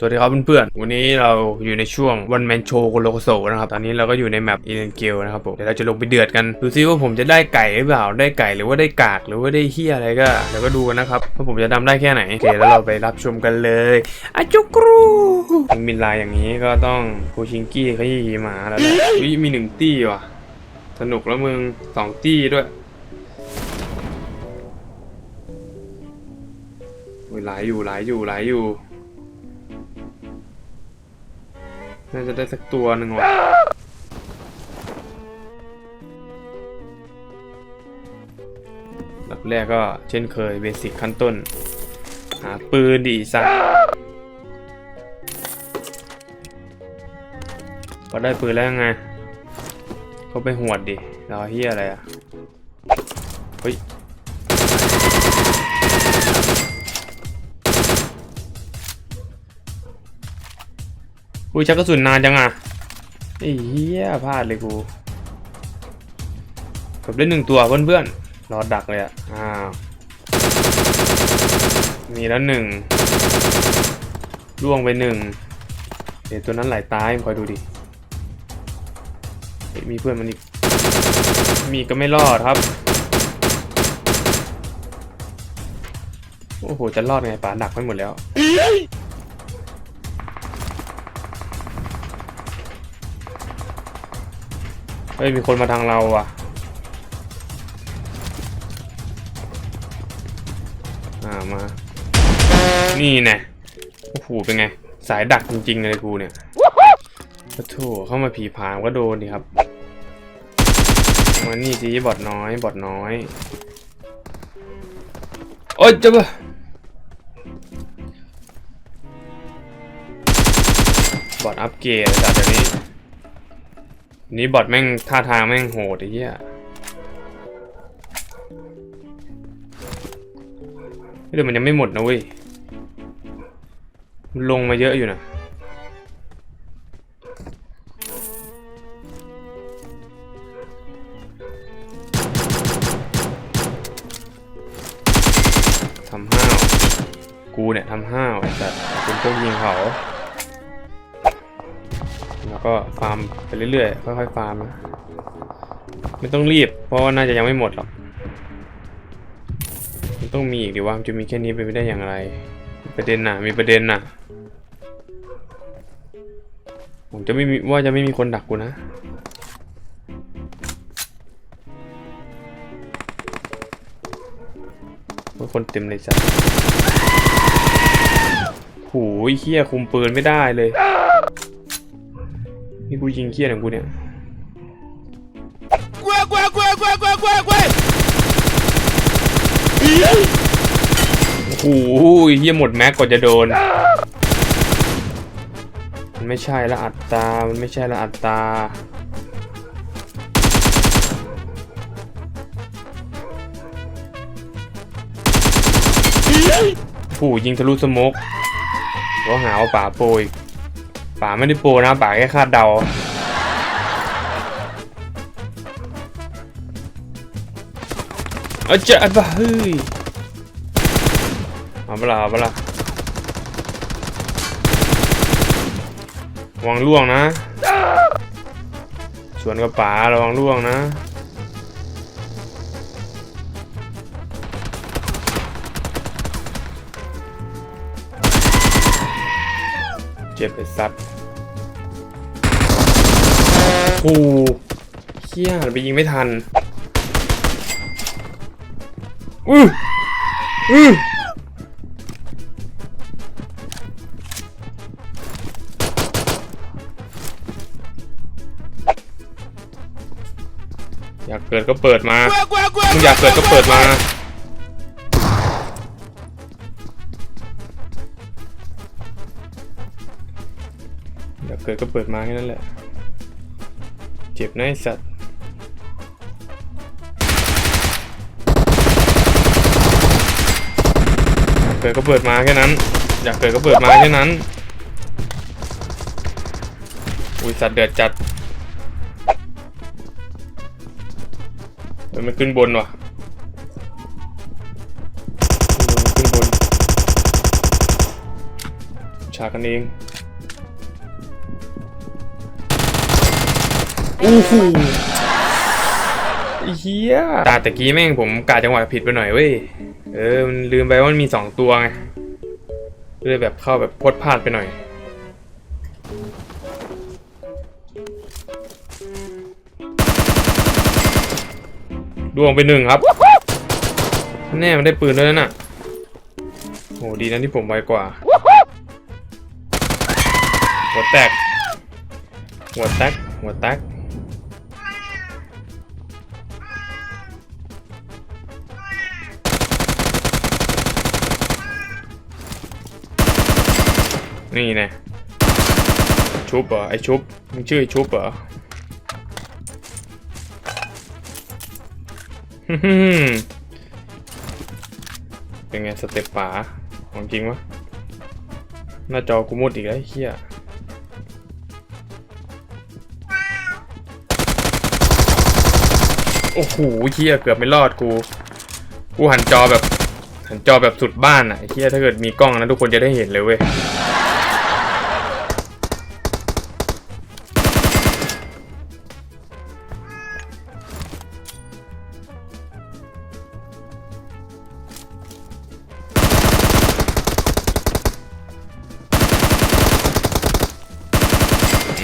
สวัสดีครับเพื่อนๆ วันนี้เราอยู่ในช่วงวันแมนโชว์โลโกโซนะครับ ตอนนี้เราก็อยู่ในแมปอีเลนเกลนะครับผม เดี๋ยวเราจะลงไปเดือดกัน ดูซิว่าผมจะได้ไก่หรือเปล่า ได้ไก่หรือว่าได้กากหรือว่าได้เฮียอะไรก็ เดี๋ยวก็ดูกันนะครับว่าผมจะทำได้แค่ไหน โอเค แล้วเราไปรับชมกันเลยอาจุกรูยิงบินลายอย่างนี้ก็ต้องโคชิงกี้ขยี้หมาแล้วแหละอุ๊ยมีหนึ่งตี้ว่ะ สนุกแล้วมึงสองตี้ด้วยอุ๊ยหลายอยู่หลายอยู่หลายอยู่ น่าจะได้สักตัวหนึ่งว่ะดับแรกก็เช่นเคยเบสิกขั้นต้น หาปืนดีสักพอได้ปืนแล้วไง เขาไปหวดดิเราเฮียอะไรอะ เฮ้ย อุ้ยชักกระสุนนานจังอะไอ้เหี้ยพลาดเลยกูเกับได้หนึ่งตัวเพื่อนๆรอดักเลยอะอ้าวมีแล้วหนึ่งล่วงไปหนึ่งเดี๋ยวตัวนั้นไหลตายมึงคอยดูดิเฮ้ยมีเพื่อนมันอีกมีก็ไม่รอดครับ โอ้โห จะรอดไงป่าดักไปหมดแล้ว เฮ้ยมีคนมาทางเราว่ะอ่ามา นี่แน่โอ้โหเป็นไง สายดักจริงๆเลยกูเนี่ยโอ้โถเข้ามาผีผามก็โดนดิครับมานี่สิบอดน้อยบอดน้อยโอ๊ยจะบะบอดอัปเกรดจากเดี๋ยวนี้ นี่บอทแม่งท่าทางแม่งโหดไอ้เหี้ยเฮ้ยเดี๋ยวมันยังไม่หมดนะเว้ยลงมาเยอะอยู่นะทำห้าว กูเนี่ยทำห้าวไอ้สัสเป็นพวกยิงเขา ก็ฟาร์มไปเรื่อยๆค่อยๆฟาร์มนะไม่ต้องรีบ เพราะว่าน่าจะยังไม่หมดหรอกมันต้องมีอีกดีว่ามันจะมีแค่นี้ไปไม่ได้อย่างไรประเด็นน่ะมีประเด็นน่ะผมจะไม่มีว่าจะไม่มีคนดักกูนะคนเต็มเลยจ้ะโหยเฮียคุมปืนไม่ได้เลย นี่กูยิงเครียดของกูเนี่ย Gwe, gwe, gwe, gwe, gwe, gwe, gwe. โอ้โหเฮียหมดแม็กกว่าจะโดน มันไม่ใช่ละอัตรามันไม่ใช่ละอัตราโอ้โหยิงทะลุสโมกก็หาว่าป่าโปรอีก ป่าไม่ได้โปรนะป่าแค่คาดเดา เอาจะบ้าเฮ้ยเอาเปล่าเอาเปล่าวังล่วงนะ สวนกับป๋าระวังล่วงนะ เจ็บไปสัตว์โอ้โหเฮี้ยหันไปยิงไม่ทัน อืออืออยากเกิดก็เปิดมา Gwe, gwe, gwe, มึง gwe, อยากเกิดก็เปิดมา เกิดก็เปิดมาแค่นั้นแหละ เจ็บนะไอ้สัตว์เกิดก็เปิดมาแค่นั้น อยากเกิดก็เปิดมาแค่นั้น อุ้ยสัตว์เดือดจัดมันขึ้นบนว่ะขึ้นบนขึ้นบนใช่ากันเอง อู้หูเฮียตาตะกี้แม่งผมกาจังหวะผิดไปหน่อยเว้ย เออ มันลืมไปว่ามันมีสองตัวไงก็เลยแบบเข้าแบบพดพลาดไปหน่อย ดวงไปหนึ่งครับ แน่มันได้ปืนด้วยน่ะโหดีนะที่ผมไวกว่า หัวแตก หัวแตก หัวแตก นี่น่ชุบเหรอไอชุบมึงชื่อไอชุบเหรอฮึ่มเป็นไงสเต็ปป๋าของจริงวะหน้าจอกูมุดอีกแล้วเฮียโอ้โหเฮียเกือบไม่รอดกู กูหันจอแบบ หันจอแบบสุดบ้านอะเฮียถ้าเกิดมีกล้องนะทุกคนจะได้เห็นเลยเว้ย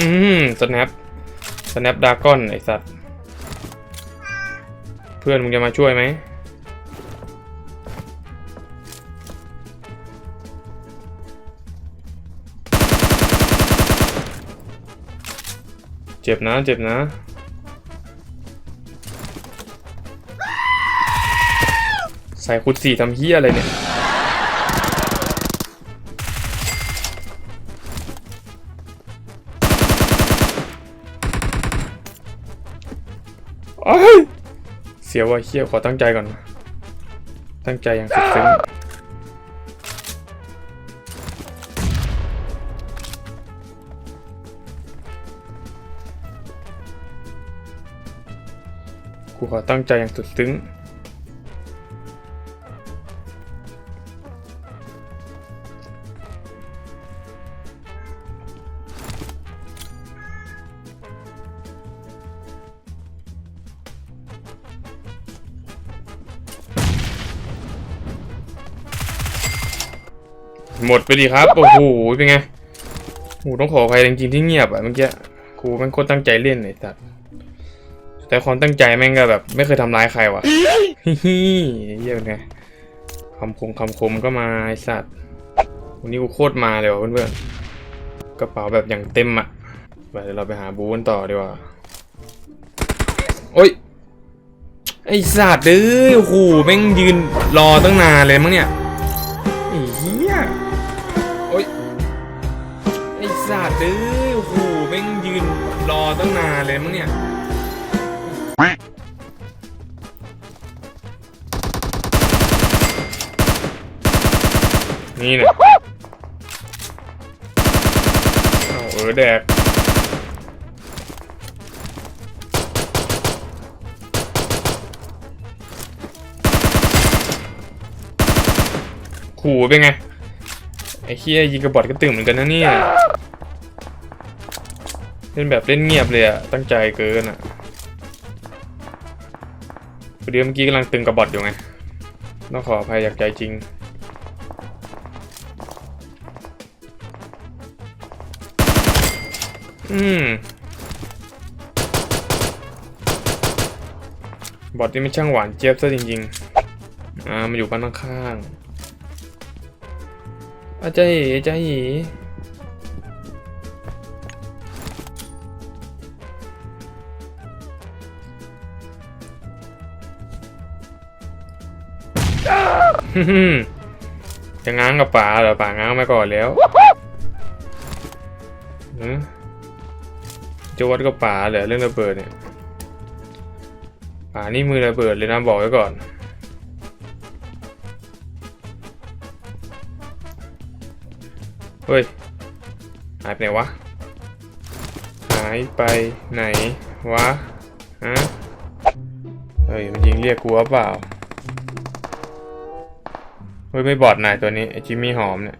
อืมสแนปสแนปดากอนไอสัตว์ เพื่อนมึงจะมาช่วยไหมเจ็บนะ เจ็บนะ ใส่คุดสี่ทำเฮียอะไรเนี่ย เสียว่าเฮียขอตั้งใจก่อน ตั้งใจอย่างสุดซึ้งกูขอตั้งใจอย่างสุดซึ้ง หมดไปดีครับ โอ้โห เป็นไงโอ้ต้องขออภัยจริงๆที่เงียบอะเมื่อกี้ครูแม่งโคตรตั้งใจเล่นไอ้สัตว์แต่ความตั้งใจแม่งก็แบบ ไม่เคยทำร้ายใครว่ะฮิฮิเยี่ยเป็นไงคำคมคำคมก็มาไอสัตว์วันนี้กูโคตรมาเลยว่ะเพื่อนๆกระเป๋าแบบอย่างเต็มอะไปเดี๋ยวเราไปหาบูกันต่อดีกว่าโอ้ยไอสัตว์เอ้ยโอ้โหแม่งยืนรอตั้งนานเลยมั้งเนี่ย สัตว์เอ้ยโอ้โหแม่งยืนรอตั้งนานเลยมั้งเนี่ยนี่นะเอาเออแดกขู่เป็นไง ไอ้เคียยิงกระบอกก็ตื่นเหมือนกันนะเนี่ย เล่นแบบเล่นเงียบเลยอะตั้งใจเกินอะพอดีเมื่อกี้กำลังตึงกระบอกอยู่ไงต้องขออภัยจากใจจริงอืมบอทนี่ไม่ช่างหวานเจี๊ยบซะจริงๆ อ่ามาอยู่บ้านข้างๆอาจารย์เอ๋อาจารย์ จะง้างกับป่าเหรอป่าง้างมาก่อนแล้วหือจะวัดกับป่าเหรอเรื่องระเบิดเนี่ยป่านี่มือระเบิดเลยนะบอกไว้ก่อนเฮ้ยหายไปไหนวะหายไปไหนวะฮะเฮ้ยมันยิงเรียกกูว่าเปล่า เฮ้ยไม่บอดนายตัวนี้ไอจิมมี่หอมเนี่ย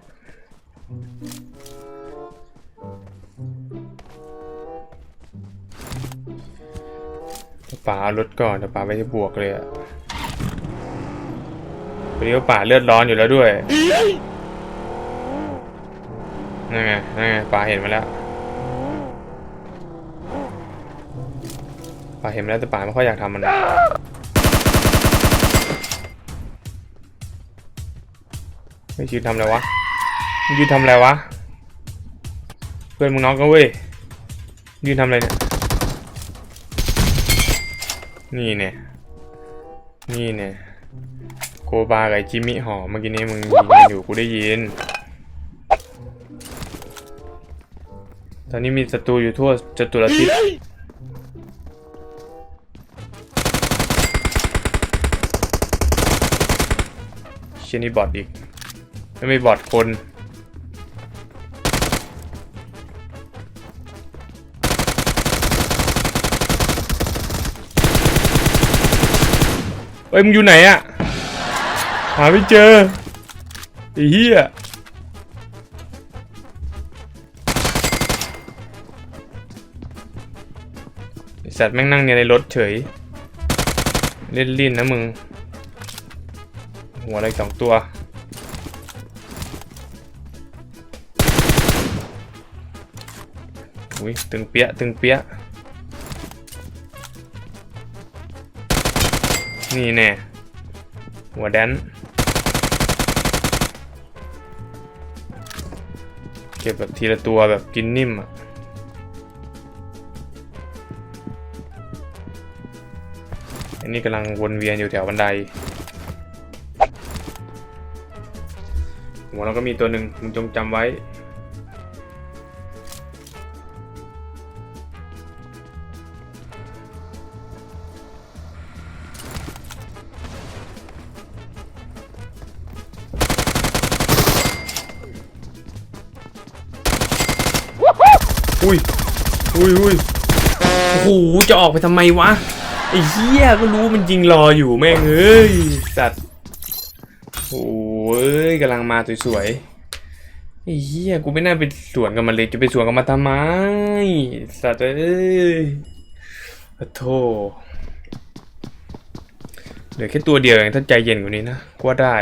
ป่าเอรถก่อนแต่ป่าไม่ได้บวกเลยอะพอดีว่าป่าเลือดร้อนอยู่แล้วด้วยนั่นไงนั่นไงป่าเห็นมาแล้วป่าเห็นมาแล้วแต่ป่าไม่ค่อยอยากทำมัน ไม่ยืนทำอะไรวะมึงยืนทำอะไรวะ เพื่อนมึงน็อกกันเว้ย ยืนทำอะไรเนี่ย นี่เนี่ย นี่เนี่ย โกบากับจิมมี่หอมเมื่อกี้นี้มึงยิงกันอยู่กูได้ยิน ตอนนี้มีศัตรูอยู่ทั่วจตุรทิศเชนี่บอทอีก ไม่ม่บอทคน เฮ้ยมึงอยู่ไหนอะหาไม่เจอไอ้เหี้ยไอ้สัตว์แม่งนั่งเนี่ยในรถเฉย เล่นลิ้นนะมึง หัวอะไรสองตัว อุ้ยตึงเปี้ยะตึงเปี้ยะนี่แน่หัวแดนเก็บแบบทีละตัวแบบกินนิ่มอะอันนี้กำลังวนเวียนอยู่แถวบันไดหัวเราก็มีตัวหนึ่งมึงจงจำไว้ อุ้ยอุ้ยโอ้โหจะออกไปทำไมวะไอ้เหี้ยก็รู้มันยิงรออยู่แม่งเอ้ยสัตว์โอ้ยกำลังมาสวยๆไอ้เหี้ยกูไม่น่าไปสวนกับมันเลยจะไปสวนกับมันทำไมสัตว์เอ้ยขอโทษเหลือแค่ตัวเดียวเองถ้าใจเย็นกว่านี้นะก็ว่าได้